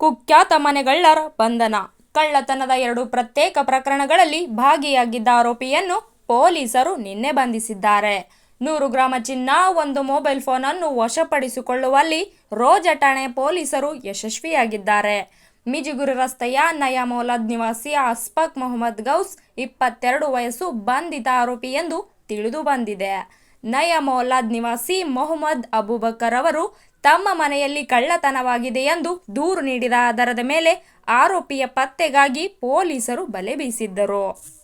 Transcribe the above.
ಕುಖ್ಯಾತ ಮನೆಗಳ್ಳರ ಬಂಧನ. ಕಳ್ಳತನದ ಎರಡು ಪ್ರತ್ಯೇಕ ಪ್ರಕರಣಗಳಲ್ಲಿ ಭಾಗಿಯಾಗಿದ್ದ ಆರೋಪಿಯನ್ನು ಪೊಲೀಸರು ನಿನ್ನೆ ಬಂಧಿಸಿದ್ದಾರೆ. ನೂರು ಗ್ರಾಮ ಚಿನ್ನ, ಒಂದು ಮೊಬೈಲ್ ಫೋನ್ ಅನ್ನು ವಶಪಡಿಸಿಕೊಳ್ಳುವಲ್ಲಿ ರೋಜ ಠಾಣೆ ಪೊಲೀಸರು ಯಶಸ್ವಿಯಾಗಿದ್ದಾರೆ. ಮಿಜಿಗುರು ರಸ್ತೆಯ ನಯಾಮೌಲಾದ್ ನಿವಾಸಿ ಅಸ್ಫಕ್ ಮೊಹಮ್ಮದ್ ಗೌಸ್ ಇಪ್ಪತ್ತೆರಡು ವಯಸ್ಸು ಬಂಧಿತ ಆರೋಪಿ ಎಂದು ತಿಳಿದು ಬಂದಿದೆ. ನಯಾಮೌಲಾದ್ ನಿವಾಸಿ ಮೊಹಮ್ಮದ್ ಅಬೂಬಕರ್ ಅವರು ತಮ್ಮ ಮನೆಯಲ್ಲಿ ಕಳ್ಳತನವಾಗಿದೆ ಎಂದು ದೂರು ನೀಡಿದ ಆಧಾರದ ಮೇಲೆ ಆರೋಪಿಯ ಪತ್ತೆಗಾಗಿ ಪೊಲೀಸರು ಬಲೆ ಬೀಸಿದ್ದರು.